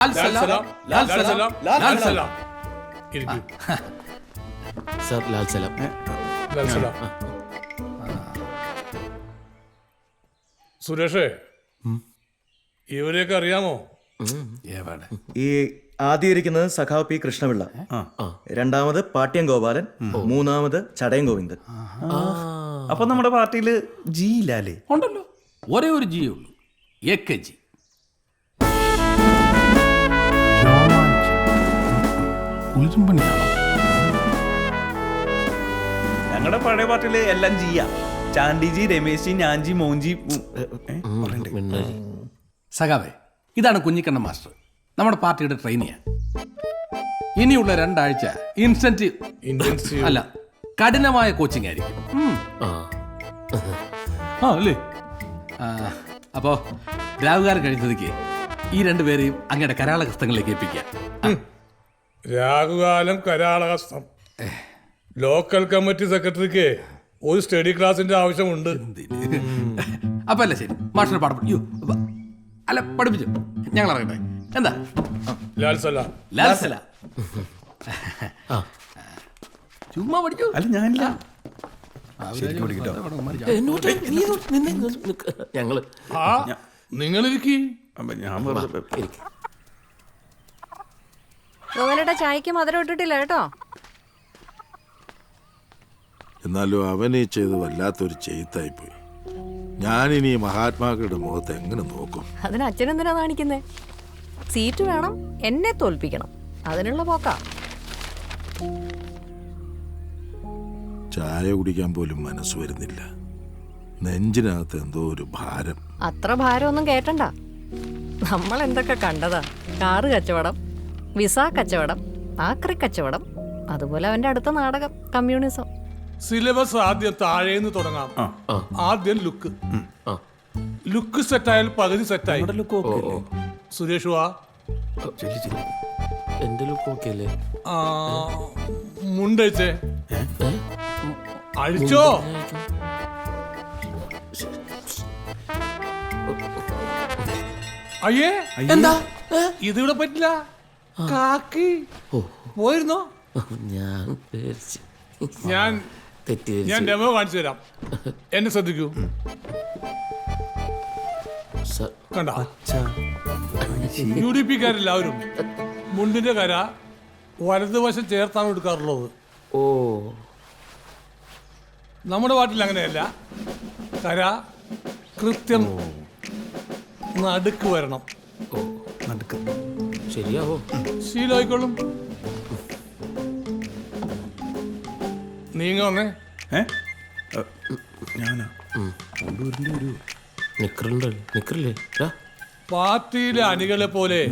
Sir Lal സലാം സുരേഷേ ഇവരെയൊക്കെ അറിയാമോ? ഈ ആദ്യം ഇരിക്കുന്നത് സഖാവ് പി കൃഷ്ണപിള്ള. രണ്ടാമത് പാട്യം ഗോപാലൻ മൂന്നാമത് ചടയം ഗോവിന്ദൻ. അപ്പൊ നമ്മുടെ പാർട്ടിയിൽ ജി ഇല്ലാലേ ഉണ്ടല്ലോ. ഒരേ ഒരു ജി ഉള്ളൂ. എ കെ ജി ഉളിച്ചുംപണിയാണോ ഞങ്ങളുടെ പഴയ പാർട്ടിയിൽ എല്ലാം ചെയ്യാം. ചാണ്ടിജി രമേശ് ജി ഞാൻജി മോൻജി ഉം, ഏ, ഏ, പറയണ്ടേ? സഖാവേ ഇതാണ് കുഞ്ഞിക്കണ്ണ മാസ്റ്റർ. നമ്മുടെ പാർട്ടിയുടെ ട്രെയിനിയാ. ഇനിയുള്ള രണ്ടാഴ്ച ഇൻസെന്റീവ് ഇന്റൻസീവ് അല്ല കഠിനമായ കോച്ചിങ് ആയിരിക്കും. ഉം. ആ. അല്ലേ? ആ, അപ്പോ രാവുകാരൻ കഴിച്ചതിക്ക് ഈ രണ്ടുപേരെയും അങ്ങയുടെ കരാള ഹസ്തങ്ങളിലേക്ക് ഏൽപ്പിക്കാം. രാഹുകാലം കരാളഹസ്തം. ലോക്കൽ കമ്മിറ്റി സെക്രട്ടറിക്ക് ഒരു സ്റ്റഡി ക്ലാസിന്റെ ആവശ്യമുണ്ട്. അപ്പൊ അല്ല ശരി. മാഷിനെ പാഠം അയ്യോ അല്ല പഠിപ്പിച്ചു. ഞങ്ങൾ അറിയട്ടെ എന്താ? ലാൽ സലാം. ലാൽസല ചുമ്മാ പഠിച്ചു? അല്ല ഞാനില്ല. ഞങ്ങൾ. നിങ്ങൾ ഞാൻ വെറുതെ ഗോവലയുടെ ചായക്ക് മധുരം ഇട്ടിട്ടില്ല കേട്ടോ. എന്നാലും അവനീ ചെയ്ത് വല്ലാത്തൊരു ചെയ്ത്തായിപ്പോയി. ഞാനിനി ഇനി മഹാത്മാക്കളുടെ മുഖത്ത് എങ്ങനെ നോക്കും? അതിന് അച്ഛനെന്തിനാ കാണിക്കുന്നേ സീറ്റ് വേണം എന്നെ തോൽപ്പിക്കണം. അതിനുള്ള പോക്കാ. ചായ കുടിക്കാൻ പോലും മനസ്സ് വരുന്നില്ല. നെഞ്ചിനകത്ത് എന്തോ ഒരു ഭാരം. അത്ര ഭാരമൊന്നും കേട്ടണ്ട. നമ്മൾ എന്തൊക്കെ കണ്ടതാ? കാറ് കച്ചവടം. വിസ കച്ചവടം ആക്രി കച്ചവടം അതുപോലെ അവന്റെ അടുത്ത നാടകം കമ്മ്യൂണിസം. സിലബസ് ആദ്യം താഴേന്ന് തുടങ്ങാം. ആദ്യം ലുക്ക്. ലുക്ക് സെറ്റായാൽ പകുതി സെറ്റായി. ലുക്ക് ഓക്കെ സുരേഷ് വാ. എന്റെ ലുക്ക് ഓക്കെ അല്ലേ? ആ, മുണ്ടഴിച്ചേ അഴിച്ചോ? അയ്യേ. എന്താ? ഇതിവിടെ പറ്റില്ല. കാക്കി. പോയിരുന്നോ? ഞാൻ പേടിച്ച്. ഞാൻ ഞാൻ ഡെമോ കാണിച്ചു തരാം. എന്നെ ശ്രദ്ധിക്കൂ. കണ്ട? യു ഡി പിക്കാരെല്ലാവരും മുണ്ടിന്റെ കര വലതുവശം ചേർത്താണ് എടുക്കാറുള്ളത്. ഓ. നമ്മുടെ പാട്ടിൽ അങ്ങനെയല്ല. കര കൃത്യം നടുക്ക് വരണം. ഓ നടുക്ക്. ശരിയാവോ? ശീലായിക്കോളും. നീങ്ങ വന്നേ? ഞാനാ. നിക്കറില്ലേ? പാർട്ടിയിലെ അണികളെ പോലെ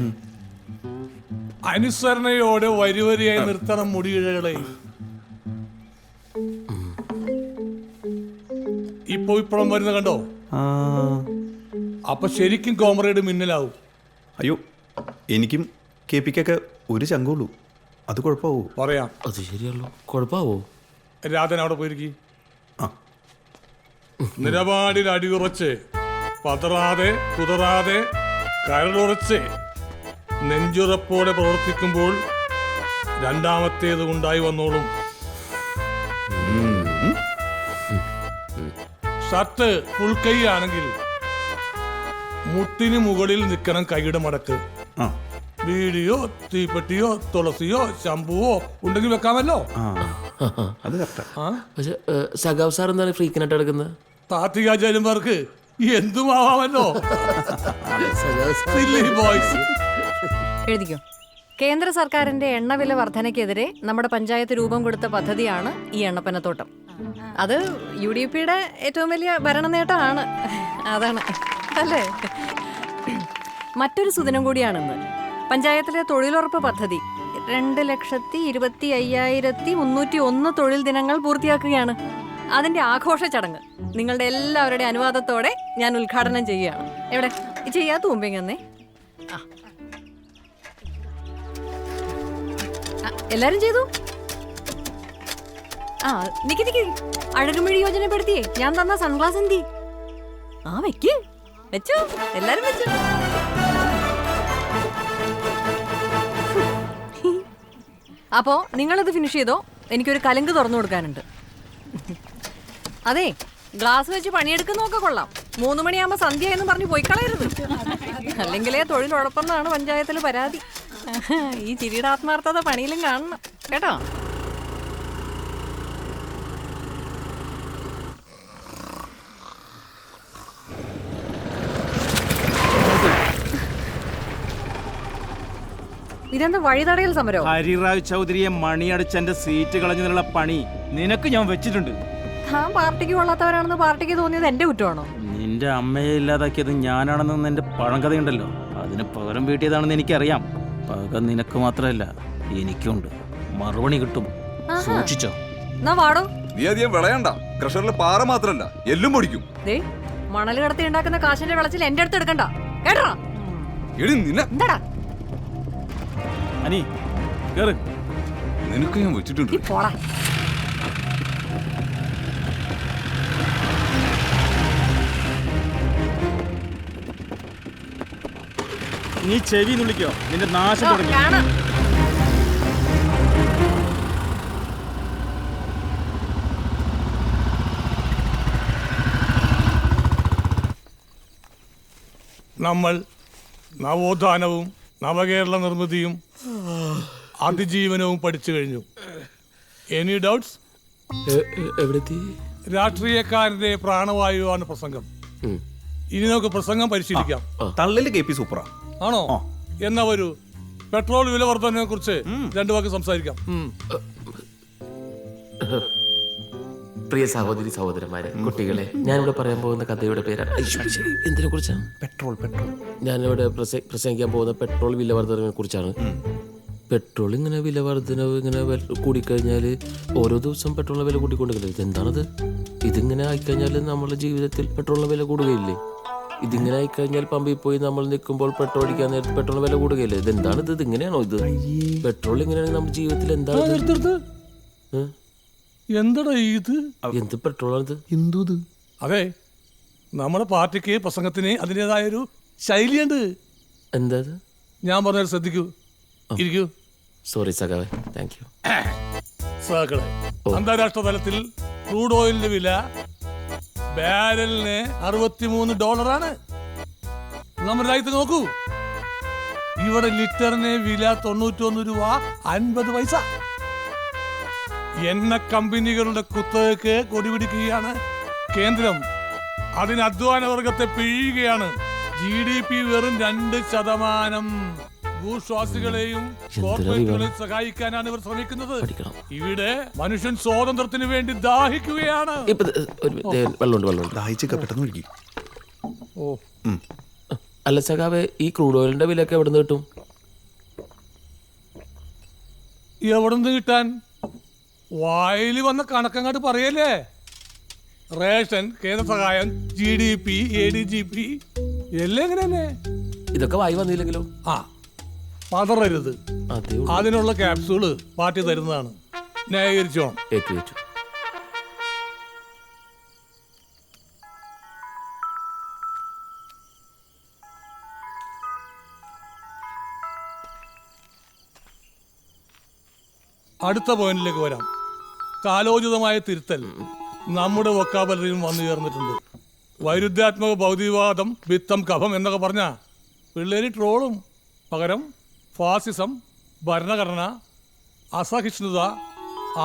അനുസരണയോടെ വരിവരിയായി നിർത്തണം മുടിയിഴകളെ. ഇപ്പൊ ഇപ്പഴും വരുന്ന കണ്ടോ? ആ. അപ്പൊ ശരിക്കും കോമ്രേഡ് മിന്നലാവും. അയ്യോ. എനിക്കും കെ പിക്കൊക്കെ ഒരു ചങ്കുള്ളൂ അത് കുഴപ്പമാവോ? പറയാം. അത് ശരിയല്ലോ കുഴപ്പമാവോ? രാധൻ അവിടെ പോയിരിക്കും. ആ. നിലപാടിൽ അടിയുറച്ച് പതറാതെ കുതറാതെ കരളുറച്ച് നെഞ്ചുറപ്പോടെ പ്രവർത്തിക്കുമ്പോൾ രണ്ടാമത്തേത് ഉണ്ടായി വന്നോളും. ഷർട്ട് ഫുൾ കൈ ആണെങ്കിൽ മുട്ടിന് മുകളിൽ നിൽക്കണം കൈയുടെ മടക്ക്. ആ. ബീഡിയോ തീപ്പെട്ടിയോ തുളസിയോ ശംഭുവോ ഉണ്ടെങ്കിൽ വെക്കാമല്ലോ. ആ. അത് കറക്റ്റാ. ആ? പക്ഷെ സഖാവ് സാർ എന്താണ് ഫ്രീക്കിനായിട്ട് എടുക്കുന്നത്? താത്വികാചാര്യന്മാർക്ക് എന്തുമാവാമല്ലോ? Silly boys. എഴുതിക്കോ. കേന്ദ്ര സർക്കാരിന്റെ എണ്ണവില വർധനയ്ക്കെതിരെ നമ്മുടെ പഞ്ചായത്ത് രൂപം കൊടുത്ത പദ്ധതിയാണ് ഈ എണ്ണപ്പനത്തോട്ടം. അത് യു ഡി പിയുടെ ഏറ്റവും വലിയ ഭരണ നേട്ടമാണ്. അതാണ്. അല്ലേ? മറ്റൊരു സുദിനം കൂടിയാണെന്ന്. പഞ്ചായത്തിലെ തൊഴിലുറപ്പ് പദ്ധതി രണ്ട് ലക്ഷത്തി ഇരുപത്തി അയ്യായിരത്തി മുന്നൂറ്റി ഒന്ന് തൊഴിൽ ദിനങ്ങൾ പൂർത്തിയാക്കുകയാണ്. അതിന്റെ ആഘോഷ ചടങ്ങ് നിങ്ങളുടെ എല്ലാവരുടെ അനുവാദത്തോടെ ഞാൻ ഉദ്ഘാടനം ചെയ്യുകയാണ്. എവിടെ? ചെയ്യാത്ത മുമ്പെങ്ങന്നേ ആ എല്ലാരും ചെയ്തു? ആ നിക്ക് നിക്ക്. അഴകുമിഴി യോജനപ്പെടുത്തിയേ. ഞാൻ തന്ന സൺഗ്ലാസ് എന്തി? ആ വെക്ക്. വെച്ചു. എല്ലാരും വെച്ചു. അപ്പോ നിങ്ങളത് ഫിനിഷ് ചെയ്തോ? എനിക്കൊരു കലങ്ക് തുറന്നു കൊടുക്കാനുണ്ട്. അതെ ഗ്ലാസ് വെച്ച് പണിയെടുക്കുന്നൊക്കെ കൊള്ളാം. മൂന്ന് മണിയാകുമ്പോ സന്ധ്യ എന്ന് പറഞ്ഞ് പോയി കളയരുത്. അല്ലെങ്കിലേ തൊഴിലുറപ്പെന്നാണ് പഞ്ചായത്തിൽ പരാതി. ഈ ചിരിയുടെ ആത്മാർത്ഥത പണിയിലും കാണണം. കേട്ടോ? ഇതെന്താ വഴിതടയൽ സമരം? ഹരിറാവ് ചൗധരിയെ മണിയടിച്ചെന്റെ സീറ്റ് കളഞ്ഞതിനുള്ള പണി നിനക്ക് ഞാൻ വെച്ചിട്ടുണ്ട്. താൻ പാർട്ടിക്ക് കൊള്ളാത്തവരാണെന്ന് പാർട്ടിക്ക് തോന്നിയത് എന്റെ കുറ്റമാണോ? നിന്റെ അമ്മയെ ഇല്ലാതാക്കിയത് ഞാനാണെന്ന് എന്റെ പഴങ്കഥയുണ്ടല്ലോ. അതിന് പകരം വീട്ടിയതാണെന്ന് എനിക്കറിയാം. പക നിനക്ക് മാത്രമല്ല എനിക്കുണ്ട്. മറുപണി കിട്ടും. സൂക്ഷിച്ചോ. വാടോ. നീ അധികം വിളയണ്ട. ക്രഷറിൽ പാറ മാത്രല്ല എല്ലും പൊടിക്കും. ദേ മണൽ കടത്തി ഉണ്ടാക്കുന്ന കാശിന്റെ വെളച്ചിൽ എന്റെ അടുത്ത് എടുക്കണ്ട. കേട്ടോ എടി നിന്നെ എന്താടാ? അനി കേറ്. നിനക്ക് ഞാൻ വെച്ചിട്ടുണ്ട്. നീ പോടാ. നീ ചെവി നുള്ളിക്കോ. നിന്റെ നാശം തുടങ്ങി. നമ്മൾ നവോത്ഥാനവും നവകേരള നിർമ്മിതിയും അതിജീവനവും പഠിച്ചു കഴിഞ്ഞു. എനി ഡൗട്ട്സ് രാഷ്ട്രീയക്കാരന്റെ പ്രാണവായുവാണ് പ്രസംഗം. ഇനി നമുക്ക് പ്രസംഗം പരിശീലിക്കാം. തള്ളിൽ കെ പി സൂപ്പറാ ആണോ? എന്നാ വരൂ പെട്രോൾ വില വർധനയെ കുറിച്ച് രണ്ടു വാക്ക് സംസാരിക്കാം. പ്രിയ സഹോദരി സഹോദരന്മാരെ കുട്ടികളെ ഞാനിവിടെ പറയാൻ പോകുന്ന കഥയുടെ പേരാണ്. എന്തിനെ കുറിച്ചാണ്? Petrol petrol. ഞാനിവിടെ പ്രസ- പ്രസംഗിക്കാൻ പോകുന്ന പെട്രോൾ വില വർധനവിനെ കുറിച്ചാണ്. പെട്രോൾ ഇങ്ങനെ വില വർധനവ് ഇങ്ങനെ കൂടിക്കഴിഞ്ഞാൽ ഓരോ ദിവസം പെട്രോളിന് വില കൂട്ടിക്കൊണ്ടിരിക്കുന്നത് ഇതെന്താണത്? ഇതിങ്ങനെ ആയിക്കഴിഞ്ഞാൽ നമ്മുടെ ജീവിതത്തിൽ പെട്രോളിന് വില കൂടുകയില്ലേ? ഇതിങ്ങനെ ആയിക്കഴിഞ്ഞാൽ പമ്പിൽ പോയി നമ്മൾ നിൽക്കുമ്പോൾ പെട്രോൾ അടിക്കാൻ നേരത്തെ പെട്രോളിന് വില കൂടുകയില്ലേ? ഇതെന്താണ് ഇത് ഇങ്ങനെയാണോ ഇത്? പെട്രോൾ ഇങ്ങനെയാണെങ്കിൽ നമ്മുടെ ജീവിതത്തിൽ എന്താണ് എന്തടാ ഇത്? എന്ത് പെട്രോളാണിത് അതെ നമ്മുടെ പാർട്ടിക്ക് പ്രസംഗത്തിന് അതിന്റെതായൊരു ശൈലിയുണ്ട്. എന്താ ഞാൻ പറഞ്ഞാൽ ശ്രദ്ധിക്കൂ. ഇരിക്കൂ. സോറി സഖാവേ. താങ്ക് യു സഖാക്കളെ അന്താരാഷ്ട്ര തലത്തിൽ ക്രൂഡ് ഓയിലിന്റെ വില ബാരലിന് അറുപത്തിമൂന്ന് ഡോളറാണ്. നമ്മുടെ രാജ്യത്ത് നോക്കൂ. ഇവിടെ ലിറ്ററിന് വില തൊണ്ണൂറ്റൊന്ന് രൂപ അൻപത് പൈസ. എണ്ണ കമ്പനികളുടെ കുത്തകക്ക് കൊടിപിടിക്കുകയാണ്. കേന്ദ്രം അതിന് അധ്വാന വർഗത്തെ പിഴിയുകയാണ്. ജി ഡി പി വെറും രണ്ട് ശതമാനം. ഭൂശ്വാസികളെയും കോർപ്പറേറ്റുകളെയും സഹായിക്കാനാണ് ഇവർ ശ്രമിക്കുന്നത്. ഇവിടെ മനുഷ്യൻ സ്വാതന്ത്ര്യത്തിന് വേണ്ടി ദാഹിക്കുകയാണ്. അല്ല സഖാവേ ഈ ക്രൂഡ് ഓയിലിന്റെ വിലയൊക്കെ എവിടെ നിന്ന് കിട്ടും? എവിടെ നിന്ന് കിട്ടാൻ? വായിൽ വന്ന കണക്കങ്ങാട്ട് പറയല്ലേ? റേഷൻ കേന്ദ്ര സഹായം G D P A D G P എല്ലാം ഇങ്ങനെ തന്നെ ഇതൊക്കെ വായി വന്നില്ലെങ്കിലോ? ആ പതറരുത്. അതേ ഉള്ളൂ. അതിനുള്ള ക്യാപ്സൂൾ പാർട്ടി തരുന്നതാണ്. ന്യായീകരിച്ചോണം ഏറ്റു ഏറ്റു അടുത്ത പോയിന്റിലേക്ക് വരാം. കാലോചിതമായ തിരുത്തൽ നമ്മുടെ വൊക്കാബലറിയും വന്നു ചേർന്നിട്ടുണ്ട്. വൈരുദ്ധ്യാത്മക ഭൗതികവാദം വിത്തം കഫം എന്നൊക്കെ പറഞ്ഞ പിള്ളേര് ട്രോളും. പകരം ഫാസിസം ഭരണഘടന അസഹിഷ്ണുത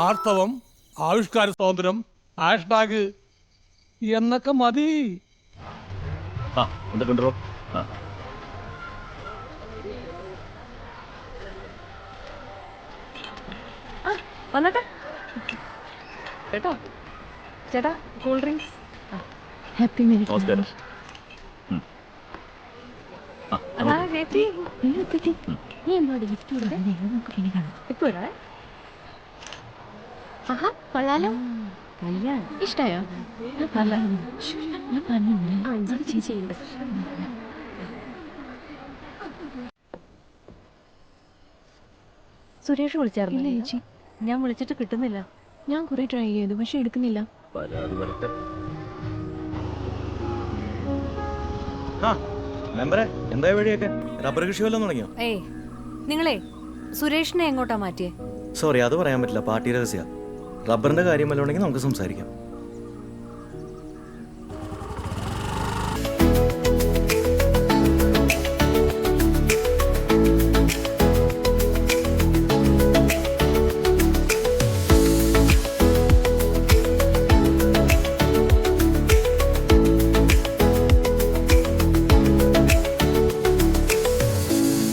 ആർത്തവം ആവിഷ്കാര സ്വാതന്ത്ര്യം ഹാഷ്ടാഗ് എന്നൊക്കെ മതി. വന്നട്ടെ. കേട്ടോ? ചേട്ടാ കൂൾ ഡ്രിങ്ക്സ് ഹാപ്പി നമസ്കാരം. അതാ ചേച്ചി. നീ എന്നോട് ഗിഫ്റ്റ് കൊടുത്തേ? നമുക്ക് ഇനി കാണാം. ഇപ്പൊ ആഹാ കൊള്ളാലോ. ഇഷ്ടായോ? സുരേഷ് വിളിച്ചായിരുന്നു? ഞാൻ വിളിച്ചിട്ട് കിട്ടുന്നില്ല. ഞാൻ കുറെ ട്രൈ ചെയ്തു പക്ഷെ എടുക്കുന്നില്ല. മെമ്പറെ എന്താ വഴിയൊക്കെ? റബ്ബർ കൃഷി വല്ലതും തുടങ്ങിയോ? ഏയ് നിങ്ങളെ സുരേഷിനെ എങ്ങോട്ടാ മാറ്റിയേ? സോറി അത് പറയാൻ പറ്റില്ല പാർട്ടി രഹസ്യ. റബ്ബറിന്റെ കാര്യം വല്ലതുണ്ടെങ്കിൽ നമുക്ക് സംസാരിക്കാം.